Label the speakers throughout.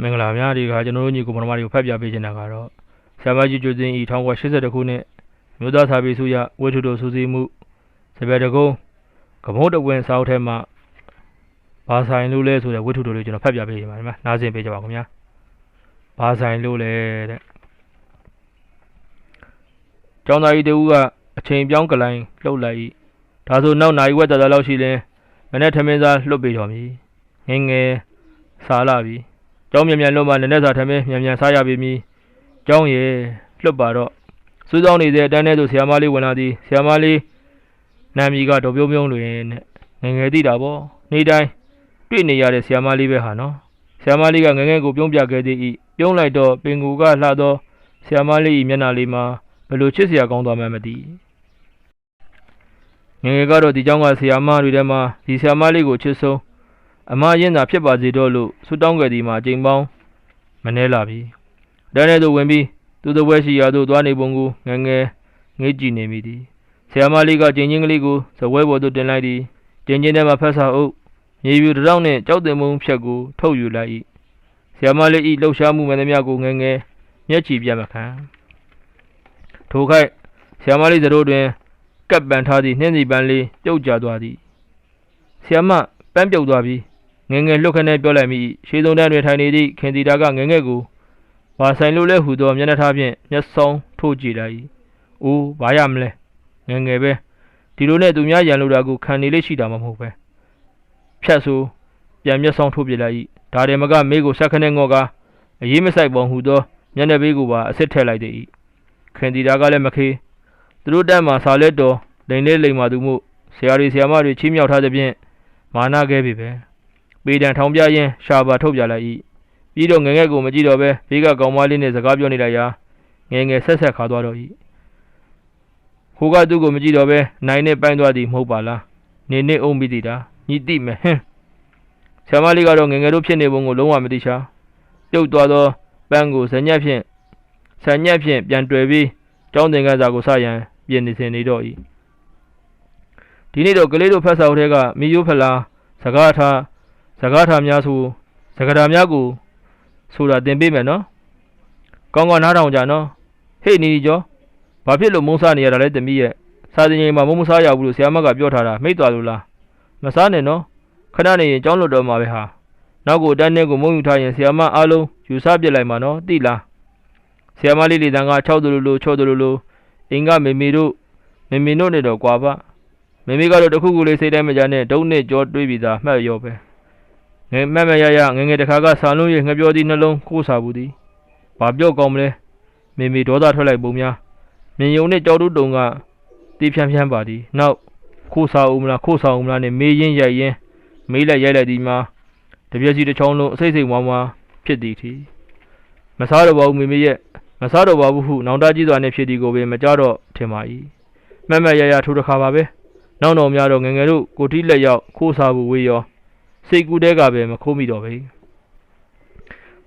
Speaker 1: မင်္ဂလာများဒီကကျွန်တော်တို့ညီကိုမတော်မတွေကိုဖတ်ပြပေးချင်တာကတော့ဆရာမကြီးကျွသိန်းဤ1982ခုနှစ်မြို့သားစာပေစုရဝိထုတို့စူးစီးမှုစပယ်တကုန်းကမုတ်တကွင်စာအုပ်ထဲမှာဘာဆိုင်လို့လဲဆိုတဲ့ဝိထုတို့လေးကျွန်တော်ဖတ်ပြပေးချင်ပါတယ်မှာနားဆင်ပေးကြပါခင်ဗျာဘာဆိုင်လို့လဲတဲ့ကျောင်းသားကြီးတဦးကအချိန်ပြောင်းကလိုင်းလှုပ်လိုက်၏ဒါဆိုနောက်နိုင်ဝက်တော်တော်လောက်ရှိရင်မနေ့ထမင်းစားလွတ်ပေးတော်မူငယ်ငယ်စားလာပြီ ကျောင်းမြန်မြန်လုံးမလည်းနဲ့စာထမင်းမြန်မြန်စားရပြီမီကျောင်းရဲ့လွတ်ပါတော့စူးစောင်းနေတဲ့အတန်းထဲသို့ဆရာမလေးဝင်လာသည်ဆရာမလေးနာမည်ကတော့ပြုံးပြုံးတွင်နဲ့ငယ်ငယ်သိတာပေါ့နေ့တိုင်းတွေ့နေရတဲ့ဆရာမလေးပဲဟာနော်ဆရာမလေးကငယ်ငယ်ကိုပြုံးပြခဲ့သည်ဤပြုံးလိုက်တော့ပင်ကူကလှသောဆရာမလေးဤမျက်နှာလေးမှာဘယ်လိုချစ်စရာကောင်းသွားမှန်းမသိငယ်ငယ်ကတော့ဒီကျောင်းကဆရာမတွေထဲမှာဒီဆရာမလေးကိုချစ်ဆုံး အမရင်သာဖြစ်ပါစေတော့လို့ဆုတောင်းကြသည်မှာအချိန်ပေါင်းမနှဲလာပြီ။ဒါနဲ့သို့ဝင်ပြီးသူတို့ဘွဲရှိရာသို့သွားနေပုံကိုငယ်ငယ်ငေးကြည့်နေမိသည်။ဆရာမလေးကကျင်ချင်းကလေးကိုဇပွဲပေါ်သို့တင်လိုက်သည်။ကျင်ချင်းထဲမှာဖက်စာအုပ်မြေပြူတစ်တောင်းနှင့်ကြောက်တင်မုံဖြက်ကိုထုတ်ယူလိုက်၏။ဆရာမလေးဤလှုပ်ရှားမှုမှန်သမျှကိုငယ်ငယ်မျက်ချီပြတ်မခံ။ထိုခိုက်ဆရာမလေးသတို့တွင်ကပ်ပန်ထားသည့်နှင်းစီပန်းလေးပြုတ်ကျသွားသည်။ဆရာမပန်းပြုတ်သွားပြီး ငယ်ငယ်လှုပ်ခနဲပြောလိုက်မိရှေးဆုံးတန်းတွင်ထိုင်နေသည့်ခင်တီတာကငယ်ငယ်ကိုဘာဆိုင်လို့လဲဟူသောမျက်နှာထားဖြင့်မျက်စောင်းထိုးကြည့်လိုက်၏။အိုးဘာရမလဲငယ်ငယ်ပဲဒီလိုနဲ့သူများရန်လိုတာကိုခံနေလိမ့်ရှိတာမှမဟုတ်ပဲ။ဖြတ်ဆိုပြန်မျက်စောင်းထိုးပြလိုက်၏။ဒါတယ်မကမေးကိုဆက်ခနဲငော့ကားအရေးမဆိုင်ပုံဟူသောမျက်နှာပေးကိုပါအစ်စ်ထည့်လိုက်သည်။ခင်တီတာကလည်းမခေသူတို့တက်မှစာလက်တော်လိန်လေးလိန်မှသူမှုဆရာရီဆရာမတွေချီးမြှောက်ထားသဖြင့်မာနာခဲ့ပြီပဲ။ ပေတံထောင်ပြရင်းရှာပါထုတ်ပြလိုက်၏ပြီးတော့ငယ်ငယ်ကိုမကြည့်တော့ပဲဘေးကကောင်မလေးနဲ့စကားပြောနေလိုက်ရာငယ်ငယ်ဆက်ဆက်ခါသွားတော့၏ဟိုကသူ့ကိုမကြည့်တော့ပဲနိုင်နဲ့ပိုင်းသွားသည်မဟုတ်ပါလားနေနေအုံးပြီးသည်တာညီတိမယ်ဟင်းဆရာမလေးကတော့ငယ်ငယ်တို့ဖြစ်နေပုံကိုလုံးဝမသိချာပြုတ်သွားသောပန်းကိုဇညက်ဖြင့်ဆန်ညက်ဖြင့်ပြန်တွေ့ပြီးကျောင်းသင်ခန်းစာကိုစရန်ပြင်နေစင်နေတော့၏ဒီနေ့တော့ကလေးတို့ဖတ်စာအုပ်ထဲကမီယိုးဖလားစကားထား စကားထားများဆိုစကားထားများကိုဆိုတာသင်ပေးမယ်နော်ကောင်းကောင်းနားထောင်ကြနော်ဟေ့နီနီကျော်ဘာဖြစ်လို့မုန်းစားနေရတာလဲတမီးရဲ့စာသင်ချိန်မှာမုန်းမစားရဘူးလို့ဆရာမကပြောထားတာမိတ်သွားလို့လားမစားနဲ့နော်ခဏနေရင်ကျောင်းလွတ်တော့မှာပဲဟာနောက်ကိုတန်းနဲ့ကိုမုန်းယူထားရင်ဆရာမအားလုံးယူဆပြစ်လိုက်မှာနော်သိလားဆရာမလေးလေးတန်းက6ဒလူလို6ဒလူလိုအင်ကမေမေတို့မေမေတို့နဲ့တော့ကွာပါမေမေကတော့တခုခုလေးစိတ်တိုင်းမကြနဲ့ဒုံနဲ့ကြောတွေးပြီးသားမှတ်ရောပဲငယ် မက်မက်ရရငယ်ငယ်တခါကဆာလုံးရဲ့ငပြောသည့်နှလုံးကိုးစားဘူးသည်ဘာပြောကောင်းမလဲမေမေဒေါသထွက်လိုက်ပုံများမြင်ယုံနဲ့ကြောက်တုတုံကတီးဖြန်းဖြန်းပါသည်နောက်ခိုးစားဦးမလားခိုးစားဦးမလားနဲ့မေးရင်းရိုက်ရင်းမေးလိုက်ရိုက်လိုက်ဒီမှာတပြက်စီတစ်ချောင်းလုံးအစိမ့်စိမ့်ဝါးဝါဖြစ်သည်ထီမစားတော့ပါဘူးမေမေရဲ့မစားတော့ပါဘူးဟုနောင်တကြီးစွာနဲ့ဖြစ်သည်ကိုပင်မကြတော့ထင်ပါ၏မက်မက်ရရထိုးတစ်ခါပါပဲနောက်တော်များတော့ငယ်ငယ်တို့ကိုတိလက်ရောက်ခိုးစားဖို့ဝေးရော စိတ်ကူးတဲကပဲမခိုးမိတော့ပဲ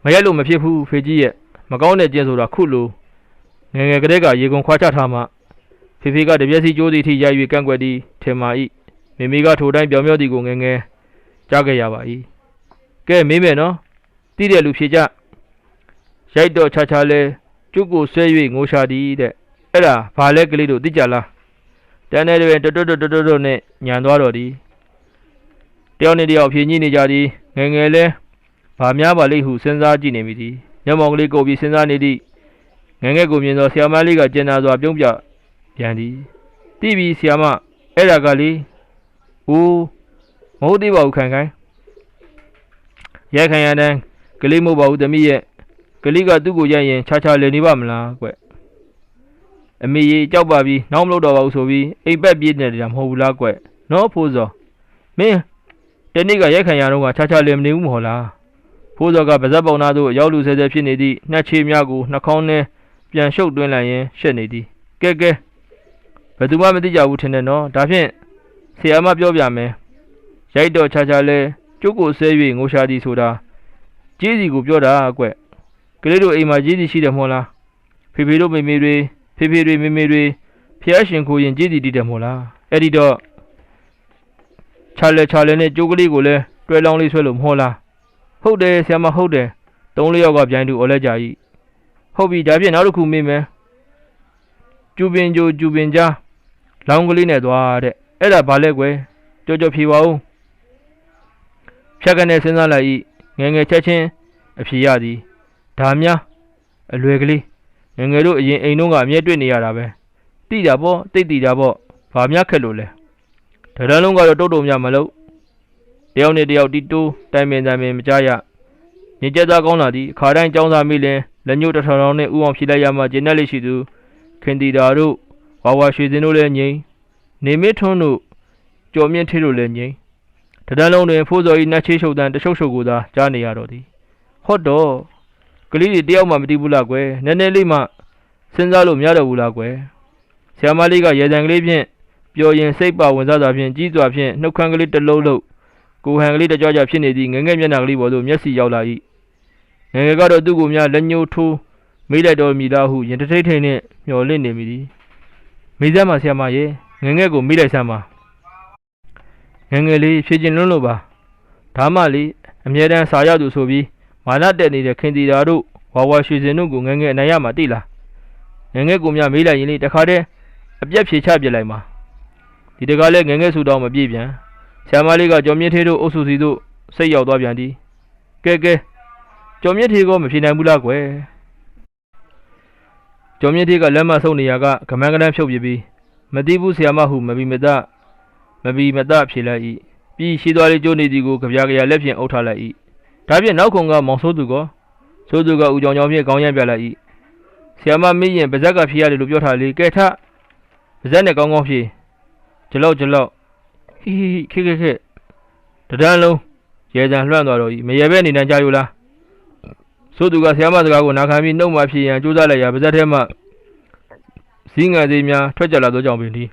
Speaker 1: မရက်လို့မဖြစ်ဘူးဖေကြီးရဲ့မကောင်းတဲ့ကျင်းဆိုတာခုလိုငယ်ငယ်ကလေးကရေကုန်ခွာချထားမှဖေဖေကတပြက်စီကျိုးစီထိရိုက်၍ကန့်ကွက်သည်ထင်ပါ၏မိမိကထိုတိုင်းပြောင်ပြောသည်ကိုငယ်ငယ်ကြားခဲ့ရပါ၏ကဲမေးမယ်နော်တိတဲ့လူဖြေကြရိုက်တော့ချာချာလဲကျုပ်ကိုဆွဲ၍ငိုရှာသည်တဲ့အဲ့ဒါဘာလဲကလေးတို့သိကြလားတန်းတဲ့တွင်တွတ်တွတ်တွတ်တွတ်တွတ်နဲ့ညံသွားတော်သည် တယောက်နဲ့တယောက်ဖြည့်ညှိနေကြသည်ငယ်ငယ်လဲဗာများပါလိမ့်ဟုစဉ်းစားကြည့်နေမိသည်ညမောင်ကလေးကိုပြီးစဉ်းစားနေသည့်ငယ်ငယ်ကိုမြင်သောဆရာမလေးကကျင်နာစွာပြုံးပြပြန်သည်တိပြီဆရာမအဲ့ဒါကလေးဦးမဟုတ်သေးပါဘူးခိုင်ခိုင်ရိုက်ခိုင်ရတဲ့ကလေးမဟုတ်ပါဘူးသမီးရဲ့ကလေးကသူ့ကိုရိုက်ရင်ခြားခြားလည်နေပါမလားကွအမေကြီးကြောက်ပါပြီနောက်မလုပ်တော့ပါဘူးဆိုပြီးအိမ်ပက်ပြေးနေတာမဟုတ်ဘူးလားကွနော်ဖိုးစောမင်း တနေ့ကရက်ခံရတော့ကခြားခြားလည်မနေဘူးမဟုတ်လားဖိုးစောကပါဇက်ပေါင်သားတို့ရောက်လူဆဲဆဲဖြစ်နေသည့်နှက်ချေများကိုနှာခေါင်းနဲ့ပြန်ရှုပ်တွင်းလိုက်ရင်ရှက်နေသည်ကဲကဲဘယ်သူမှမသိကြဘူးထင်တယ်နော်ဒါဖြင့်ဆရာမပြောပြမယ်ရိုက်တော့ခြားခြားလဲကျုပ်ကိုဆဲ၍ငိုရှာသည်ဆိုတာကြီးစီကိုပြောတာကွကလေးတို့အိမ်မှာကြီးစီရှိတယ်မဟုတ်လားဖေဖေတို့မေမေတွေဖေဖေတွေမေမေတွေဖျားရှင်ကိုရင်ကြည်တည်တည်တယ်မို့လားအဲ့ဒီတော့ ခြာလဲခြာလဲနဲ့ကြိုးကလေးကိုလည်းတွဲလောင်းလေးဆွဲလို့မဟုတ်လားဟုတ်တယ်ဆရာမဟုတ်တယ်တသုံးလေးယောက်ကပြိုင်တူအော်လဲကြ၏ဟုတ်ပြီဒါဖြင့်နောက်တစ်ခုမေးမယ်ကျူပင်ကြိုကျူပင်ကြားလောင်းကလေးနဲ့သွားတဲ့အဲ့ဒါဘာလဲကွယ်ကြောကြောဖြေပါဦးဖြတ်ကနေစဉ်းစားလိုက်၏ငယ်ငယ်ချက်ချင်းအဖြေရသည်ဒါများအလွယ်ကလေးငယ်ငယ်တို့အရင်အိမ်တော့ကအမြဲတွေ့နေရတာပဲတိတာပေါ့တိတ်တိတာပေါ့ဘာများခက်လို့လဲ တရန်လုံးကတော့တုတ်တုံများမလို့တယောက်နဲ့တယောက်တီတိုးတိုင်ပင်တိုင်ပင်မကြရညကျက်သားကောင်းလာသည်ခါတိုင်းចောင်းသားမိလင်လက်ညှိုးတစ်ထောင်ထောင်နဲ့ဥအောင်ဖြေလိုက်ရမှကျင်းတဲ့လေးရှိသူခင်တီတာတို့ဝါဝါရွှေစင်တို့လည်းငိမ့်နေမင်းထွန်းတို့ကြော်မြင့်ထေးတို့လည်းငိမ့်တရန်လုံးတွင်ဖိုးစော်ဤနှက်ချေးရှုပ်တန်းတရှုပ်ရှုပ်ကိုသာကြားနေရတော့သည်ဟုတ်တော့ကလေးတွေတယောက်မှမသိဘူးလားကွယ်နည်းနည်းလေးမှစဉ်းစားလို့မရတော့ဘူးလားကွယ်ဆရာမလေးကရေတံကလေးဖြင့် ပျော်ရင်စိတ်ပါဝင်စားစွာဖြင့်ကြီးစွာဖြင့်နှုတ်ခမ်းကလေးတစ်လုံးလုံးကိုယ်ဟန်ကလေးတကြွကြွဖြစ်နေသည့်ငယ်ငယ်မျက်နှာကလေးပေါ်သို့မျက်စိရောက်လာ၏ငယ်ငယ်ကတော့သူ့ကိုများလက်ညှိုးထိုးမိလိုက်တော်မူလားဟုရင်တထိတ်ထိတ်နှင့်မျော်လင့်နေမိသည်မိသားမဆရာမရဲ့ငယ်ငယ်ကိုမိလိုက်စမ်းပါငယ်ငယ်လေးဖြည့်ကျင်လွန်းလို့ပါဒါမှလေအမြဲတမ်းစာရသူဆိုပြီးမာနတက်နေတဲ့ခင်တီတာတို့ဝါဝါရွှေစင်တို့ကိုငယ်ငယ်အနိုင်ရမှာတိလားငယ်ငယ်ကိုများမေးလိုက်ရင်လေတခါတည်းအပြက်ဖြေချပြစ်လိုက်မှာ ဒီတကားလဲငယ်ငယ်ဆူတောင်းမပြေပြန်ဆရာမလေးကကြော်မြင့်သေးတို့အုပ်စုစီတို့စိတ်ရောက်သွားပြန်သည်ကဲကဲကြော်မြင့်သေးကမဖြေနိုင်ဘူးလားကွယ်ကြော်မြင့်သေးကလက်မဆုပ်နေရကကမန်းကနန်းဖြုတ်ပြပြီးမသိဘူးဆရာမဟုမဘီမတမဘီမတဖြေလိုက်၏ပြီးရှိသွားလေးကျိုးနေသည်ကိုကြပြာကြရလက်ဖြင့်အုပ်ထားလိုက်၏ဒါဖြင့်နောက်ခုံကမောင်ဆိုးသူကဆိုးသူကဦးကြောင်ကြောင်ဖြင့်ခေါင်းရမ်းပြလိုက်၏ဆရာမမေးရင်ပါဇက်ကဖြေရတယ်လို့ပြောထားလေကဲထပါဇက်နဲ့ကောင်းကောင်းဖြေ ဂျလောက်ဂျလောက်ဟီဟီခေခေခေတဒန်းလုံးရေတံလွှမ်းသွားတော့ဤမရေပဲနေတန်းကြယူလားဆိုးသူကဆရာမစကားကိုနာခံပြီးနှုတ်မှဖြေရန်ကြိုးစားလိုက်ရာပါဇက်ထဲမှစည်းငံသေးများထွက်ကြလာသောကြောင့်ပင်ဒီ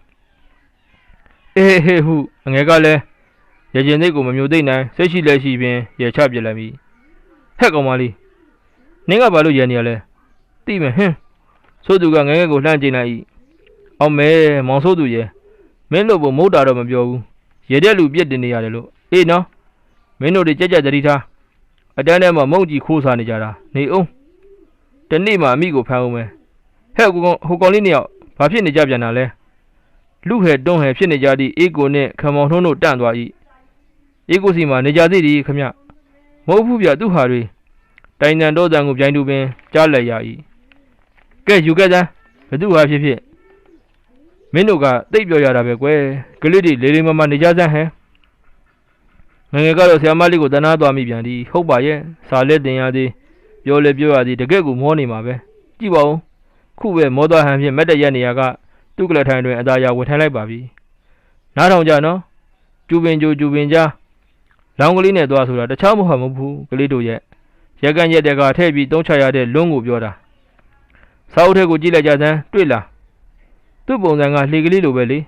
Speaker 1: အေးဟေးဟုအငယ်ကလည်းရကျင်သိတ်ကိုမမျိုးသိမ့်နိုင်စိတ်ရှိလက်ရှိပင်ရေချပြလိုက်ပြီဟဲ့ကောင်မလေးနင်းကဘာလို့ရနေရလဲသိမယ်ဟင်းဆိုးသူကငယ်ငယ်ကိုလှမ်းကြည့်လိုက်၏အောင်မဲမောင်ဆိုးသူရဲ့ မင်းတို့ဘမုတ်တာတော့မပြောဘူးရေတဲ့လူပြစ်တင်နေရတယ်လို့အေးနော်မင်းတို့တွေကြက်ကြက်သတိထားအတန်းထဲမှာမုတ်ကြီးခိုးစားနေကြတာနေအောင်တနေ့မှအမိကိုဖမ်းအောင်မယ်ဟဲ့ဟိုကောင်ဟိုကောင်လေးနှစ်ယောက်ဘာဖြစ်နေကြပြန်တာလဲလူဟဲ့တွန်းဟဲ့ဖြစ်နေကြသည့်အေးကိုနဲ့ခမောင်ထုံးတို့တန့်သွား၏အေးကိုစီမှာနေကြသေးသည်ခမမဟုတ်ဘူးဗျသူ့ဟာတွေတိုင်တန်တော့တန်ကိုပြိုင်တူပင်ကြားလိုက်ရ၏ကဲယူခဲ့စမ်းဘသူဟာဖြစ်ဖြစ် မင်းတို့ကတိတ်ပြောရတာပဲကွယ်ကလေးတွေလေးလေးမမနေကြစမ်းဟဲ့ငယ်ငယ်ကတော့ဆရာမလေးကိုတနာသွားမိပြန်သည်ဟုတ်ပါရဲ့စာလက်တင်ရသည်ပြောလဲပြောရသည်တကယ့်ကိုမောနေမှာပဲကြည့်ပါဦးခုပဲမောသွားဟန်ဖြင့်မက်တရက်နေရကသူ့ကလထိုင်တွင်အသာရဝင်ထိုင်လိုက်ပါပြီနားထောင်ကြနော်ကျူပင်ကျူကျူပင်ကြားလောင်းကလေးနဲ့သွားဆိုတာတခြားမဟုတ်မဟုတ်ဘူးကလေးတို့ရဲ့ရက်ကန်ရက်တက်ကထည့်ပြီးတုံးချရတဲ့လွန်းကိုပြောတာစာအုပ်ထဲကိုကြည့်လိုက်ကြစမ်းတွေ့လား သူ့ပုံစံကလှေကလေးလိုပဲလေ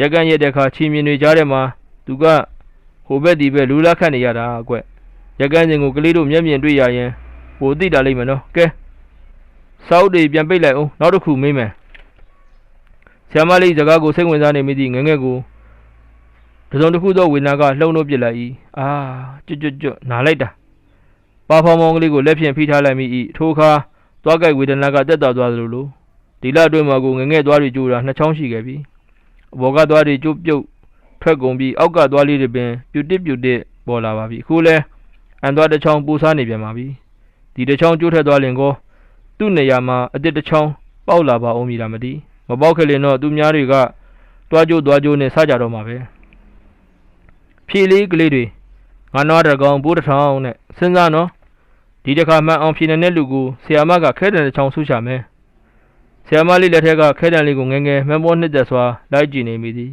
Speaker 1: ရက်ကန်ရက်တဲ့ခါချီမြင်တွေကြားထဲမှာသူကဟိုဘက်ဒီဘက်လူလာခတ်နေရတာကွရက်ကန်စင်ကိုကလေးတို့မျက်မြင်တွေ့ရရင်ဟိုသိတာလိမ့်မယ်နော်ကဲစာအုပ်တွေပြန်ပိတ်လိုက်အောင်နောက်တစ်ခုမေးမယ်ဆရာမလေးစကားကိုစိတ်ဝင်စားနေမိသည့်ငငယ်ကိုတစုံတစ်ခုသောဝေနာကလှုံလို့ပြစ်လိုက်၏အာကျွတ်ကျွတ်ကျွတ်နားလိုက်တာပါဖောင်မောင်ကလေးကိုလက်ဖြင့်ဖိထားလိုက်မိ၏ထိုအခါသွားကြိုက်ဝေဒနာကတက်တာသွားသလိုလို ဒီလအတွင်းမှာကိုငငယ်သွားတွေကျိုးတာနှစ်ချောင်းရှိခဲ့ပြီအဘော်ကသွားတွေကျုပ်ပြုတ်ထွက်ကုန်ပြီးအောက်ကသွားလေးတွေပင်ပြူတစ်ပြူတစ်ပေါ်လာပါပြီအခုလဲအန်သွားတစ်ချောင်းပူစားနေပြန်ပါပြီဒီတစ်ချောင်းကျိုးထက်သွားလင်ကိုသူ့နေရာမှာအစ်တစ်ချောင်းပေါက်လာပါအောင်မည်လားမသိမပေါက်ခဲ့ရင်တော့သူများတွေကတွားကျိုးတွားကျိုးနဲ့စကြတော့မှာပဲဖြီလေးကလေးတွေငါနွားတကောင်ပိုးတစ်ထောင်နဲ့စဉ်းစားနော်ဒီတစ်ခါမှန်အောင်ဖြေနေတဲ့လူကိုဆီယာမကခဲတဲ့တစ်ချောင်းဆူချမယ် ဆီယာမလေးလက်ထက်ကခဲတံလေးကိုငငယ်မမောနှစ်သက်စွာလိုက်ကြည့်နေမိသည်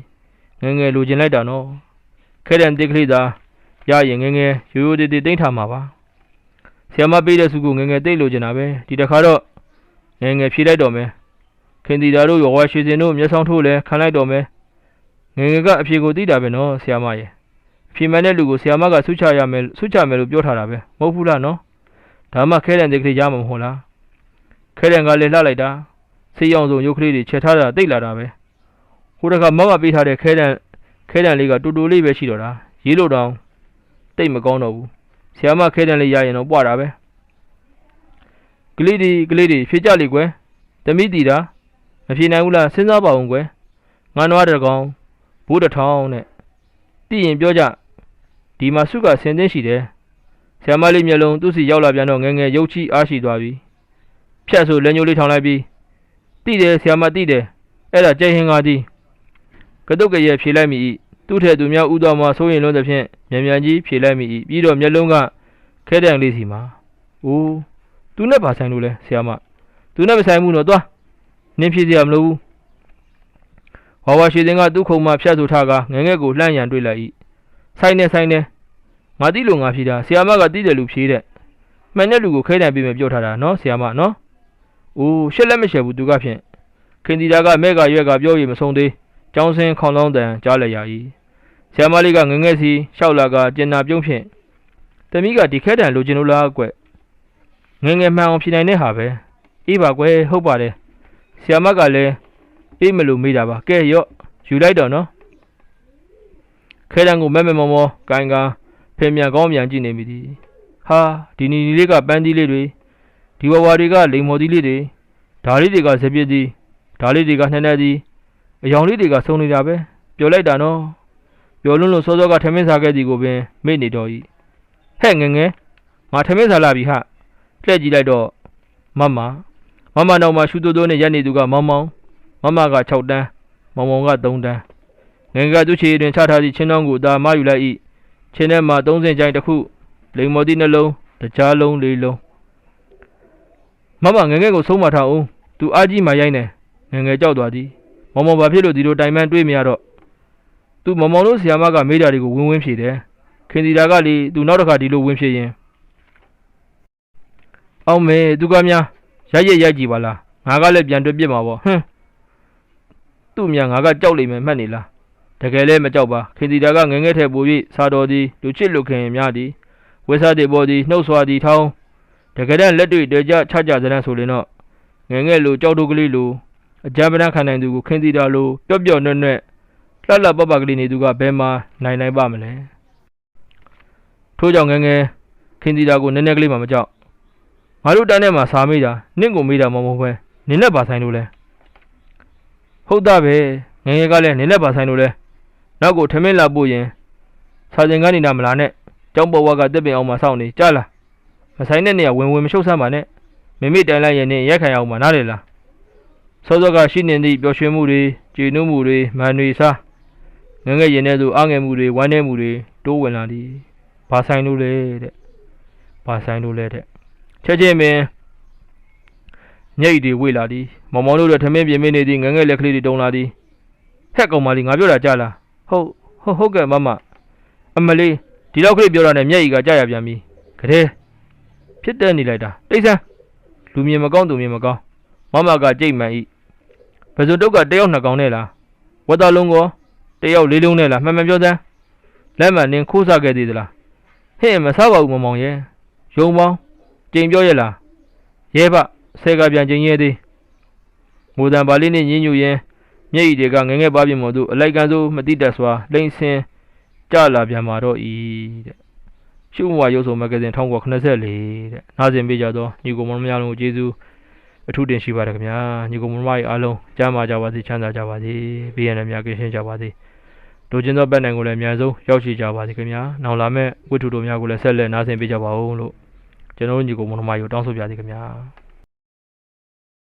Speaker 1: ငငယ်လိုချင်လိုက်တာနော်ခဲတံတိတ်ကလေးသာရရင်ငငယ်ရိုးရိုးတည်တည်တိမ့်ထားမှာပါဆီယာမပေးတဲ့စုကိုငငယ်တိတ်လိုချင်တာပဲဒီတစ်ခါတော့ငငယ်ဖြေလိုက်တော့မယ်ခင်တီတာတို့ရောဝါရွှေစင်တို့မျက်စောင်းထိုးလဲခံလိုက်တော့မယ်ငငယ်ကအဖြေကိုသိတာပဲနော်ဆီယာမရဲ့အဖြေမှန်တဲ့လူကိုဆီယာမကဆုချရမယ်ဆုချမယ်လို့ပြောထားတာပဲမဟုတ်ဘူးလားနော်ဒါမှခဲတဲ့တိတ်ကလေးရမှာမဟုတ်လားခဲတဲ့ကလည်းလှလိုက်တာ ဆေးရောင်စုံရုပ်ကလေးတွေချက်ထားတာတိတ်လာတာပဲဟိုတခါမောက်ကပေးထားတဲ့ခဲတန်ခဲတန်လေးကတူတူလေးပဲရှိတော့တာရေးလို့တောင်တိတ်မကောင်းတော့ဘူးဆရာမခဲတန်လေးရရင်တော့ပွားတာပဲကလေးတွေကလေးတွေဖြေကြလေကွယ်တမိတီတာမဖြေနိုင်ဘူးလားစဉ်းစားပါဦးကွယ်ငါနွားတစ်ကောင်ဘိုးတစ်ထောင်နဲ့သိရင်ပြောကြဒီမှာစုကဆင်သင်းရှိတယ်ဆရာမလေးမျက်လုံးသူ့စီရောက်လာပြန်တော့ငယ်ငယ်ရုပ်ချီအားရှိသွားပြီဖြတ်ဆိုလက်ညှိုးလေးထောင်လိုက်ပြီး တိတယ်ဆရာမတိတယ်အဲ့ဒါကြိတ်ဟင်္ကာတီကတုတ်ကရဲ့ဖြေလိုက်မိ၏သူ့ထဲသူများဥတော်မှာစိုးရင်လုံးသဖြင့်မြန်မြန်ကြီးဖြေလိုက်မိ၏ပြီးတော့မျက်လုံးကခဲတံလေးစီမှာအိုးသူနဲ့ပါဆိုင်လို့လဲဆရာမသူနဲ့မဆိုင်ဘူးတော့သွားနင်းဖြေစရာမလိုဘူးဝါဝါရှိတင်ကသူ့ခုံမှာဖြတ်ဆိုထားကငယ်ငယ်ကိုလှမ်းရန်တွေ့လိုက်၏ဆိုင်နေဆိုင်နေငါတိလို့ငါဖြေတာဆရာမကတိတယ်လူဖြေတဲ့မှန်တဲ့လူကိုခဲတံပေးမယ်ပြောထားတာနော်ဆရာမနော် အိုးရှက်လက်မရှက်ဘူးသူကဖြင့်ခင်တီတာကမဲ့ကရွက်ကပြောရည်မဆုံးသေးကျောင်းစင်းခေါင်လောင်းတန်ကြားလိုက်ရ၏ဆရာမလေးကငငယ်စီလျှောက်လာကကျင်နာပြုံးဖြင့်တမီးကဒီခဲတံလိုချင်လို့လားကွငယ်ငယ်မှန်အောင်ဖြေနိုင်တဲ့ဟာပဲအေးပါကွယ်ဟုတ်ပါတယ်ဆရာမကလည်းအေးမလို့မေးတာပါကဲရော့ယူလိုက်တော့နော်ခဲတံကိုမဲမဲမောမောကိုင်ကဖင်မြန်ကောင်းမြန်ကြည့်နေမိသည်ဟာဒီနီနီလေးကပန်းသီးလေးတွေ ဒီဝဝါတွေကလိမ်မော်သီးလေးတွေဓာလေးတွေကစပြစ်သီးဓာလေးတွေကနှဲ့နှဲ့သီးအယောင်လေးတွေကစုံနေတာပဲပျော်လိုက်တာနော်ပျော်လွန်းလို့စောစောကထမင်းစားခဲ့သည်ကိုပင်မေ့နေတော့၏ဟဲ့ငယ်ငယ်ငါထမင်းစားလာပြီဟာလှည့်ကြည့်လိုက်တော့မမမမနောက်မှာရှူတိုးတိုးနဲ့ရက်နေသူကမောင်မောင်မမက6တန်းမောင်မောင်က3တန်းငယ်ငယ်ကသူ့ခြေတွင်ချထားသည့်ချင်းတောင်းကိုသာမယူလိုက်၏ချင်းထဲမှာ3စင်ကြိုင်တစ်ခုလိမ်မော်သည့်နှလုံးတကြားလုံးလေးလုံး မမငယ်ငယ်ကိုဆုံးမထားအောင်သူအားကြီးမှရိုင်းနေငယ်ငယ်ကြောက်သွားသည်မောင်မောင်ဘာဖြစ်လို့ဒီလိုတိုင်ပန်းတွေးမရတော့သူမောင်မောင်တို့ဆီယာမကမေးတာတွေကိုဝင်းဝင်းဖြေတယ်ခင်စီတာကလေသူနောက်တစ်ခါဒီလိုဝင်းဖြေရင်အောင်မေသူကများရိုက်ရက်ရိုက်ကြည့်ပါလားငါကလည်းပြန်တွေ့ပြစ်မှာပေါ့ဟွန်းသူ့မြန်ငါကကြောက်လိမ့်မယ်မှတ်နေလားတကယ်လည်းမကြောက်ပါခင်စီတာကငငယ်ထဲပို၍စာတော်သည်လူချစ်လူခင်များသည်ဝိဆာတေပေါ်သည်နှုတ်ဆွာသည်ထောင်း တကယ်တမ်းလက်တွေ့တကြချကြစတဲ့ဆိုရင်တော့ငငယ်လိုကြောက်တုတ်ကလေးလိုအကြမ်းပန်းခံနိုင်သူကိုခင်စီတာလိုပျော့ပျော့နွဲ့နွဲ့လှလှပပကလေးနေသူကဘယ်မှာနိုင်နိုင်ပါမလဲထို့ကြောင့်ငငယ်ခင်စီတာကိုနည်းနည်းကလေးမှမကြောက်ငါတို့တန်းထဲမှာစာမေးတာနင့်ကိုမေးတာမဟုတ်ပဲနင်းနဲ့ပါဆိုင်လို့လဲဟုတ်တာပဲငငယ်ကလည်းနင်းနဲ့ပါဆိုင်လို့လဲနောက်ကိုထမင်းလာပို့ရင်စာစင်ကနေနာမလာနဲ့ကျောင်းပေါ်ဝါကတက်ပင်အောင်မှစောင့်နေကြားလား မဆိုင်တဲ့နေရာဝင်ဝင်မရှုပ်ဆမ်းပါနဲ့မိမိတိုင်လိုက်ရင်နဲ့ရက်ခံရအောင်မနားလေလားစောစောကရှိနေသည့်ပျော်ရွှင်မှုတွေကြည်နုမှုတွေမန်တွေစားငငယ်ရင်ထဲသို့အားငယ်မှုတွေဝမ်းနည်းမှုတွေတိုးဝင်လာသည်ဘာဆိုင်လို့လဲတဲ့ဘာဆိုင်လို့လဲတဲ့ချက်ချင်းပင်ညိတ်တွေဝေ့လာသည်မောင်မောင်တို့ရဲ့ထမင်းပြင်းမင်းနေသည်ငငယ်လက်ကလေးတွေတုံလာသည်ဟက်ကောင်မလေးငါပြောတာကြားလားဟုတ်ဟုတ်ဟုတ်ကဲ့မမအမလေးဒီလောက်ကလေးပြောတာနဲ့မျက်ရည်ကကြာရပြန်ပြီကတဲ့ ဖြစ်တဲ့နေလိုက်တာတိတ်ဆန်းလူမြင်မကောင်းသူမြင်မကောင်းမမကကြိတ်မှန်ဤဘယ်ဆိုတုတ်ကတယောက်နှစ်ကောင်နဲ့လားဝတ်တော်လုံးကောတယောက်လေးလုံးနဲ့လားမှန်မှန်ပြောစမ်းလက်မှန်နင်းခိုးစားခဲ့သေးသလားဟဲ့မစားပါဘူးမောင်မောင်ရဲ့ယုံပေါင်းကြိမ်ပြောရဲ့လားရဲဘဆဲကပြန်ကြိမ်ရဲသေးငိုတံပါလေးနဲ့ညင်းညူရင်မျက်ရည်တွေကငငယ်ပါပြင်မို့သူအလိုက်ကန်စိုးမတိတက်စွာလိမ့်ဆင်းကြလာပြန်มาတော့ဤတဲ့ ရှုမဝရုပ်ဆောင်မဂ္ဂဇင်း1984တဲ့နားဆင်ပေးကြတော့ညီကိုမောင်များလုံးကိုကျေးဇူးအထူးတင်ရှိပါတယ်ခင်ဗျာညီကိုမောင်မကြီးအားလုံးကြားမှာကြပါစေချမ်းသာကြပါစေဘေးရန်လည်းများကင်းရှင်းကြပါစေတို့ချင်းသောဘက်နိုင်ကိုလည်းအများဆုံးရောက်ရှိကြပါစေခင်ဗျာနောက်လာမဲ့ဝိထုတို့များကိုလည်းဆက်လက်နားဆင်ပေးကြပါဦးလို့ကျွန်တော်တို့ညီကိုမောင်မကြီးကိုတောင်းဆိုပြပါစီခင်ဗျာ